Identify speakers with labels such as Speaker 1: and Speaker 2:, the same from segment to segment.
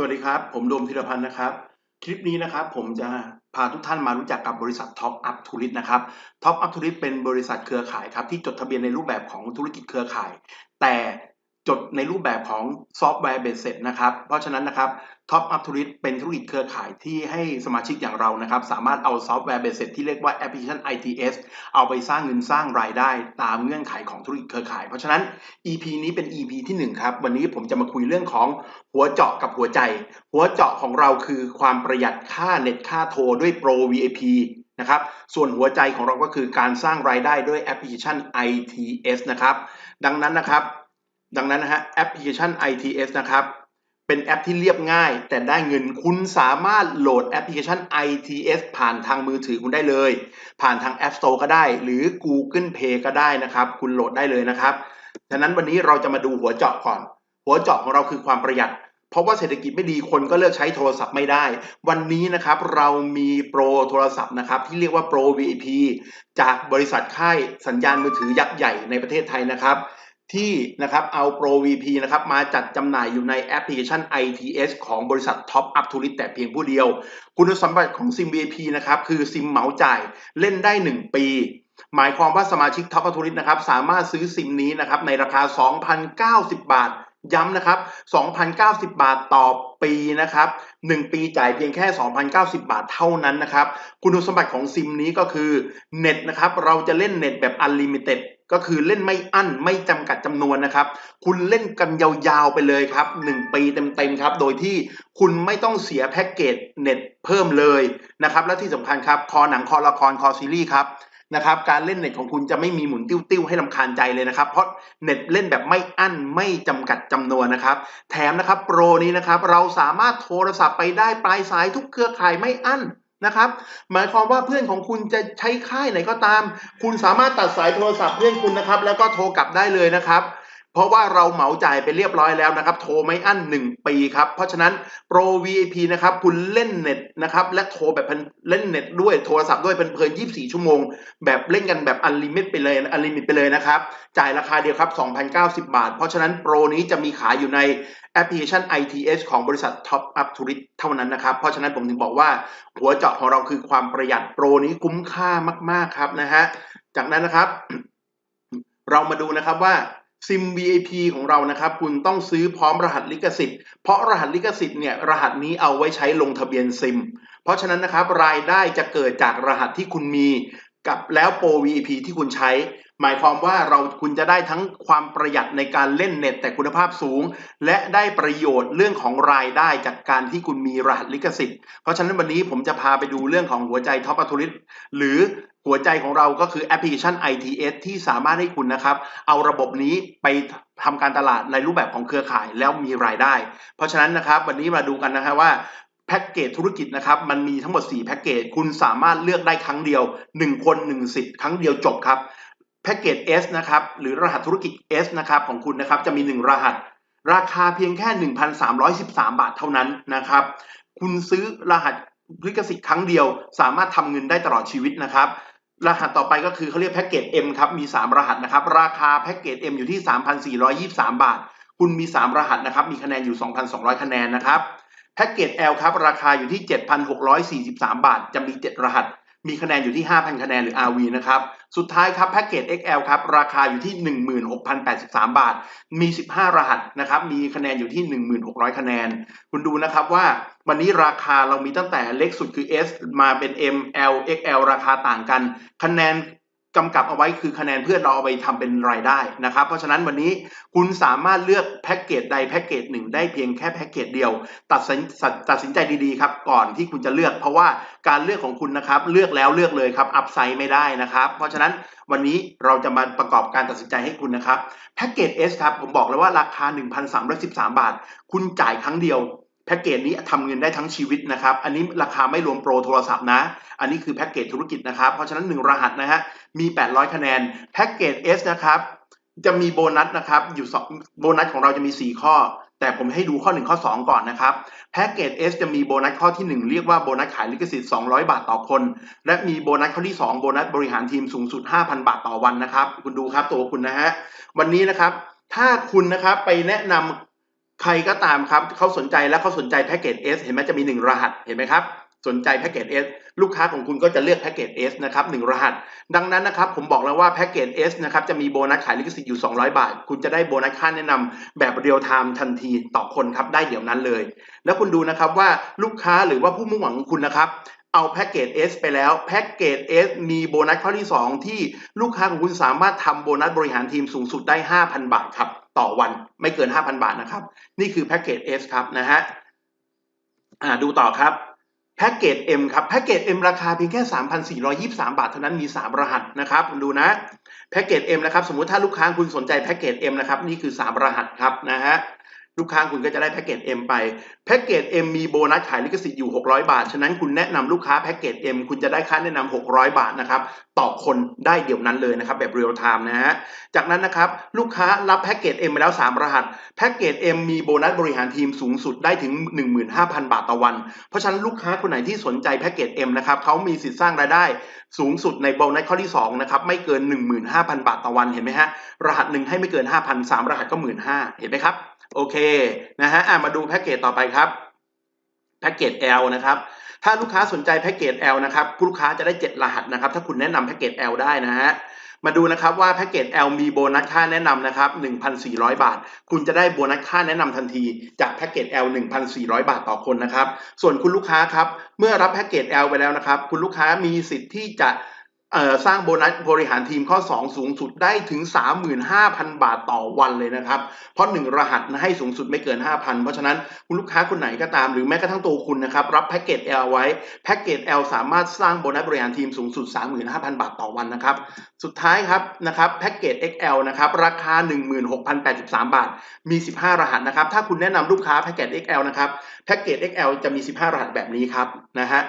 Speaker 1: สวัสดีครับ ผมโดมธีรพันธ์นะครับ คลิปนี้นะครับผมจะพาทุกท่านมารู้จักกับบริษัท Top Up t o u r i s t นะครับ Top Up t o u r i s t เป็นบริษัทเครือข่ายครับที่จดทะเบียนในรูปแบบของธุรกิจเครือข่าย แต่ จดในรูปแบบของซอฟต์แวร์เบสเซ็ตนะครับ เพราะฉะนั้นนะครับ Top Up t o u r i s t เป็นธุรกิจเครือข่ายที่ให้สมาชิกอย่างเรานะครับ สามารถเอาซอฟต์แวร์เบสเซ็ตที่เรียกว่าแอปพลิเคชัน ITS เอาไปสร้างเงินสร้างรายได้ตามเงื่อนไขของธุรกิจเครือข่าย เพราะฉะนั้น EP นี้เป็น EP ที่ 1 ครับ วันนี้ผมจะมาคุยเรื่องของหัวเจาะกับหัวใจ หัวเจาะของเราคือความประหยัดค่าเน็ตค่าโทรด้วย Pro VIP นะครับ ส่วนหัวใจของเราก็คือการสร้างรายได้ด้วยแอปพลิเคชัน ITS นะครับ ดังนั้นนะครับ ดังนั้นนะฮะแอปพลิเคชัน ITS นะครับ เป็นแอปที่เรียบง่าย แต่ได้เงินคุณสามารถโหลดแอปพลิเคชัน ITS ผ่านทางมือถือคุณได้เลย ผ่านทาง App Store ก็ได้ หรือ Google Play ก็ได้นะครับ คุณโหลดได้เลยนะครับฉะนั้นวันนี้เราจะมาดูหัวเจาะก่อน หัวเจาะของเราคือความประหยัดเพราะว่าเศรษฐกิจไม่ดีคนก็เลือกใช้โทรศัพท์ไม่ได้ วันนี้นะครับเรามีโปรโทรศัพท์นะครับที่เรียกว่าโปร VIP จากบริษัทค่ายสัญญาณมือถือยักษ์ใหญ่ในประเทศไทยนะครับ ที่นะครับเอา Pro VP นะครับมาจัดจำหน่ายอยู่ในแอปพลิเคชัน ITS ของบริษัท Top Up t o u r i s t แต่เพียงผู้เดียว คุณสมบัติของซิม VP นะครับคือซิมเหมาจ่ายเล่นได้ 1 ปีหมายความว่าสมาชิก Top Up t o u r i s t นะครับสามารถซื้อซิมนี้นะครับในราคา 2,090 บาท ย้ำนะครับ 2,090 บาทต่อปีนะครับ 1 ปีจ่ายเพียงแค่ 2,090 บาทเท่านั้นนะครับ คุณสมบัติของซิมนี้ก็คือเน็ตนะครับเราจะเล่นเน็ตแบบ Unlimited ก็คือเล่นไม่อั้นไม่จำกัดจำนวนนะครับ คุณเล่นกันยาวๆไปเลยครับ 1 ปีเต็มๆครับ โดยที่คุณไม่ต้องเสียแพ็กเกจเน็ตเพิ่มเลยนะครับ และที่สำคัญครับ คอหนังคอละครคอซีรีส์ครับนะครับการเล่นเน็ตของคุณจะไม่มีหมุนติ้วๆให้ลำคาญใจเลยนะครับ เพราะเน็ตเล่นแบบไม่อั้นไม่จำกัดจำนวนนะครับ แถมนะครับโปรนี้นะครับเราสามารถโทรศัพท์ไปได้ปลายสายทุกเครือข่ายไม่อั้น นะครับ หมายความว่าเพื่อนของคุณจะใช้ค่ายไหนก็ตาม คุณสามารถตัดสายโทรศัพท์เพื่อนคุณนะครับ แล้วก็โทรกลับได้เลยนะครับ เพราะว่าเราเหมาจ่ายไปเรียบร้อยแล้วนะครับ โทรไม่อั้น 1 ปีครับ เพราะฉะนั้น Pro VIP นะครับ คุณเล่นเน็ตนะครับ และโทรแบบเล่นเน็ตด้วยโทรศัพท์ด้วยเป็นเพลิน24 ชั่วโมง แบบเล่นกันแบบอันลิมิตไปเลยอันลิมิตไปเลยนะครับ จ่ายราคาเดียวครับ2,090 บาท เพราะฉะนั้นโปรนี้จะมีขายอยู่ใน แอปพลิเคชัน ITS ของบริษัท Top Up t o u r i s t เท่านั้นนะครับ เพราะฉะนั้นผมถึงบอกว่า หัวเจาะของเราคือความประหยัดโปรนี้คุ้มค่ามาก ๆ ครับนะฮะ จากนั้นนะครับ เรามาดูนะครับว่าซิม VIP ของเรานะครับ คุณต้องซื้อพร้อมรหัสลิขสิทธิ์ เพราะรหัสลิขสิทธิ์เนี่ยรหัสนี้เอาไว้ใช้ลงทะเบียนซิม เพราะฉะนั้นนะครับรายได้จะเกิดจากรหัสที่คุณมี กับแล้วโปร VIP ที่คุณใช้ หมายความว่าเราคุณจะได้ทั้งความประหยัดในการเล่นเน็ตแต่คุณภาพสูง และได้ประโยชน์เรื่องของรายได้จากการที่คุณมีรหัสลิขสิทธิ์ เพราะฉะนั้นวันนี้ผมจะพาไปดูเรื่องของหัวใจท็อปอัตุริสหรือหัวใจของเราก็คือแอปพลิเคชัน ITS ที่สามารถให้คุณนะครับ เอาระบบนี้ไปทำการตลาดในรูปแบบของเครือข่ายแล้วมีรายได้ เพราะฉะนั้นนะครับวันนี้มาดูกันนะครับว่า แพ็กเกจธุรกิจนะครับมันมีทั้งหมด 4 แพ็กเกจคุณสามารถเลือกได้ครั้งเดียว 1 คน 1 สิทธิ์ครั้งเดียวจบครับแพ็กเกจ S นะครับหรือรหัสธุรกิจ S นะครับของคุณนะครับจะมี 1 รหัส ราคาเพียงแค่ 1,313 บาทเท่านั้นนะครับ คุณซื้อรหัสลิขสิทธิ์ครั้งเดียว สามารถทำเงินได้ตลอดชีวิตนะครับรหัสต่อไปก็คือเขาเรียกแพ็กเกจ M ครับมี 3 รหัสนะครับราคาแพ็กเกจ M อยู่ที่ 3,423 บาท คุณมี 3 รหัสนะครับมีคะแนนอยู่ 2,200 คะแนนนะครับ แพ็กเกจ L ครับ ราคาอยู่ที่ 7,643 บาท จะมี 7 รหัส มีคะแนนอยู่ที่ 5,000 คะแนนหรือ RV นะครับ สุดท้ายครับแพ็กเกจ XL ครับ ราคาอยู่ที่ 16,083 บาท มี 15 รหัสนะครับ มีคะแนนอยู่ที่ 1,600 คะแนน คุณดูนะครับว่าวันนี้ราคาเรามีตั้งแต่เล็กสุดคือ S มาเป็น M L XL ราคาต่างกัน คะแนน กำกับเอาไว้คือคะแนนเพื่อเราเอาไปทำเป็นรายได้นะครับ เพราะฉะนั้นวันนี้คุณสามารถเลือกแพ็กเกจใดแพ็กเกจหนึ่งได้เพียงแค่แพ็กเกจเดียว ตัดสินตัดสินใจดีๆครับก่อนที่คุณจะเลือก เพราะว่าการเลือกของคุณนะครับเลือกแล้วเลือกเลยครับอัพไซด์ไม่ได้นะครับ เพราะฉะนั้นวันนี้เราจะมาประกอบการตัดสินใจให้คุณนะครับแพ็กเกจ S ครับผมบอกเลยว่าราคา 1,313 บาท คุณจ่ายครั้งเดียว แพ็กเกจนี้ทำเงินได้ทั้งชีวิตนะครับ อันนี้ราคาไม่รวมโปรโทรศัพท์นะ อันนี้คือแพ็กเกจธุรกิจนะครับ เพราะฉะนั้น 1 รหัสนะฮะ มี 800 คะแนน แพ็กเกจ S นะครับ จะมีโบนัสนะครับ อยู่โบนัสของเราจะมี 4 ข้อ แต่ผมให้ดูข้อ 1 ข้อ 2 ก่อนนะครับ แพ็กเกจ S จะมีโบนัสข้อที่ 1 เรียกว่าโบนัสขายลิขสิทธิ์ 200 บาทต่อคน และมีโบนัสข้อที่ 2 โบนัสบริหารทีมสูงสุด 5,000 บาทต่อวันนะครับ คุณดูครับตัวคุณนะฮะ วันนี้นะครับ ถ้าคุณนะครับไปแนะนำ ใครก็ตามครับเขาสนใจและเขาสนใจแพ็กเกจ S เห็นไหมจะมี 1 รหัสเห็นไหมครับ สนใจแพ็กเกจ S ลูกค้าของคุณก็จะเลือกแพ็กเกจ S นะครับหนึ่งรหัส ดังนั้นนะครับผมบอกแล้วว่าแพ็กเกจ S นะครับจะมีโบนัสขายลิขสิทธิ์อยู่ 200 บาท คุณจะได้โบนัสค่าแนะนำแบบเรียลไทม์ทันทีต่อคนครับได้เดี๋ยวนั้นเลย แล้วคุณดูนะครับว่าลูกค้าหรือว่าผู้มุ่งหวังของคุณนะครับเอาแพ็กเกจ S ไปแล้วแพ็กเกจ S มีโบนัสข้อที่ 2 ที่ลูกค้าของคุณสามารถทำโบนัสบริหารทีมสูงสุดได้ 5,000 บาทครับ ต่อวันไม่เกิน 5,000 บาทนะครับ นี่คือแพ็กเกจ S ครับนะฮะอ่าดูต่อครับแพ็กเกจ M ครับแพ็กเกจ M ราคาเพียงแค่ 3,423 บาทเท่านั้นมี 3 รหัสนะครับคุณดูนะแพ็กเกจ M นะครับสมมุติถ้าลูกค้าคุณสนใจแพ็กเกจ M นะครับนี่คือ 3 รหัสครับนะฮะ ลูกค้าคุณก็จะได้แพ็กเกจ M ไป แพ็กเกจ M มีโบนัสขายลิขสิทธิ์อยู่ 600 บาท ฉะนั้นคุณแนะนำลูกค้าแพ็กเกจ M คุณจะได้ค่าแนะนำ600 บาทนะครับ ต่อคนได้เดี๋ยวนั้นเลยนะครับ แบบเรียลไทม์นะฮะ จากนั้นนะครับลูกค้ารับแพ็กเกจ M ไปแล้ว 3 รหัส แพ็กเกจ M มีโบนัสบริหารทีมสูงสุดได้ถึง 15,000 บาทต่อวัน เพราะฉะนั้นลูกค้าคนไหนที่สนใจแพ็กเกจ M นะครับเขามีสิทธิ์สร้างรายได้สูงสุดในโบนัสข้อที่2นะครับไม่เกิน 15,000 บาทต่อวันเห็นไหมฮะรหัสหนึ่งให้ไม่เกิน 5,000 3รหัสก็ 15,000เห็นไหมครับ โอเคนะฮะมาดูแพ็กเกจต่อไปครับแพ็กเกจ L นะครับ ถ้าลูกค้าสนใจแพ็กเกจ L นะครับลูกค้าจะได้ 7 รหัสนะครับ ถ้าคุณแนะนำแพ็กเกจ L ได้นะฮะ มาดูนะครับว่าแพ็กเกจ L มีโบนัสค่าแนะนำนะครับ 1,400 บาท คุณจะได้โบนัสค่าแนะนำทันที จากแพ็กเกจ L 1,400 บาทต่อคนนะครับ ส่วนคุณลูกค้าครับ เมื่อรับแพ็กเกจ L ไปแล้วนะครับ คุณลูกค้ามีสิทธิ์ที่จะ สร้างโบนัสบริหารทีมข้อ 2 สูงสุดได้ถึง 35,000 บาทต่อวันเลยนะครับ เพราะ 1 รหัสให้สูงสุดไม่เกิน 5,000 เพราะฉะนั้นคุณลูกค้าคนไหนก็ตามหรือแม้กระทั่งตัวคุณนะครับ รับแพ็กเกจ L ไว้แพ็กเกจ L สามารถสร้างโบนัสบริหารทีมสูงสุด 35,000 บาทต่อวันนะครับ สุดท้ายครับนะครับแพ็กเกจ XL นะครับราคา 16,083 บาท มี 15 รหัสนะครับถ้าคุณแนะนำลูกค้าแพ็กเกจ XL นะครับแพ็กเกจ XL จะมี 15 รหัสแบบนี้ครับนะฮะ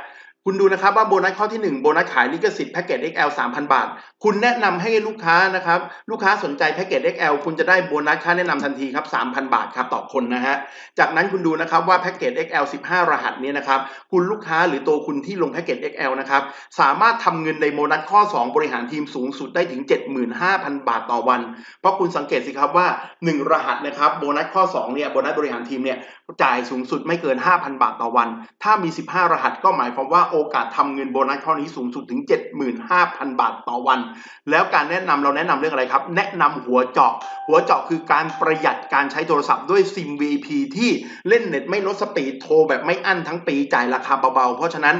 Speaker 1: คุณดูนะครับว่าโบนัสข้อที่ 1 โบนัสขายลิขสิทธิ์แพ็กเกจ XL 3,000 บาท คุณแนะนำให้ลูกค้านะครับ ลูกค้าสนใจแพ็กเกจ XL คุณจะได้โบนัสค่าแนะนำทันทีครับ 3,000 บาทครับต่อคนนะฮะ จากนั้นคุณดูนะครับว่าแพ็กเกจ XL 15 รหัสนี้นะครับ คุณลูกค้าหรือตัวคุณที่ลงแพ็กเกจ XL นะครับ สามารถทำเงินในโบนัสข้อ 2 บริหารทีมสูงสุดได้ถึง 75,000 บาทต่อวัน เพราะคุณสังเกตสิครับว่า 1 รหัสนะครับโบนัสข้อ2เนี่ยโบนัสบริหารทีมเนี่ยจ่ายสูงสุดไม่เกิน 5,000 บาทต่อวัน ถ้ามี 15 รหัสก็หมายความว่าโอกาสทำเงินโบนัสข้อนี้สูงสุดถึง 75,000 บาทต่อวัน แล้วการแนะนำเราแนะนำเรื่องอะไรครับ แนะนำหัวเจาะ หัวเจาะคือการประหยัดการใช้โทรศัพท์ด้วยซิม VP ที่เล่นเน็ตไม่ลดสปีดโทรแบบไม่อั้นทั้งปีจ่ายราคาเบาๆ เพราะฉะนั้น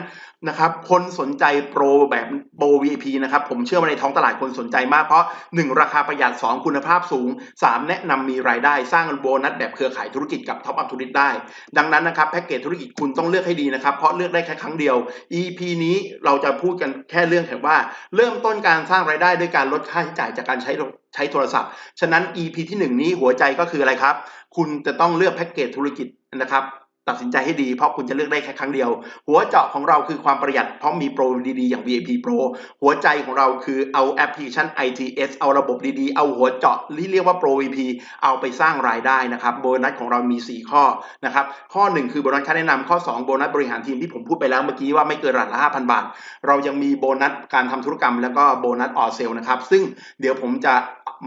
Speaker 1: นะครับคนสนใจโปรแบบโปร VIP นะครับผมเชื่อว่าในท้องตลาดคนสนใจมากเพราะ 1 ราคาประหยัด 2 คุณภาพสูง 3 แนะนำมีรายได้สร้างโบนัสแบบเครือข่ายธุรกิจกับท็อปอัพธุรกิจได้ ดังนั้นนะครับแพ็กเกจธุรกิจคุณต้องเลือกให้ดีนะครับ เพราะเลือกได้แค่ครั้งเดียว EP นี้เราจะพูดกันแค่เรื่องแค่ว่า เริ่มต้นการสร้างรายได้ด้วยการลดค่าใช้จ่ายจากการใช้ใช้โทรศัพท์ ฉะนั้น EP ที่ 1 นี้หัวใจก็คืออะไรครับ คุณจะต้องเลือกแพ็กเกจธุรกิจนะครับ ตัดสินใจให้ดีเพราะคุณจะเลือกได้แค่ครั้งเดียว หัวเจาะของเราคือความประหยัดเพราะมีโปรดีๆ อย่าง VIP Pro หัวใจของเราคือเอาแอปพลิเคชัน ITS เอาระบบดีๆ เอาหัวเจาะที่เรียกว่า Pro VP เอาไปสร้างรายได้นะครับโบนัสของเรามี 4 ข้อนะครับข้อ 1 คือโบนัสค่าแนะนำข้อ 2 โบนัสบริหารทีมที่ผมพูดไปแล้วเมื่อกี้ว่าไม่เกินรหัสละ5,000 บาท เรายังมีโบนัสการทำธุรกรรม แล้วก็โบนัสออเซลนะครับซึ่งเดี๋ยวผมจะ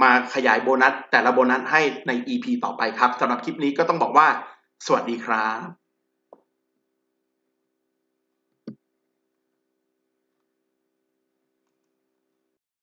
Speaker 1: มาขยายโบนัสแต่ละโบนัสให้ใน EP ต่อไปครับสำหรับคลิปนี้ก็ต้องบอกว่าสวัสดีครับ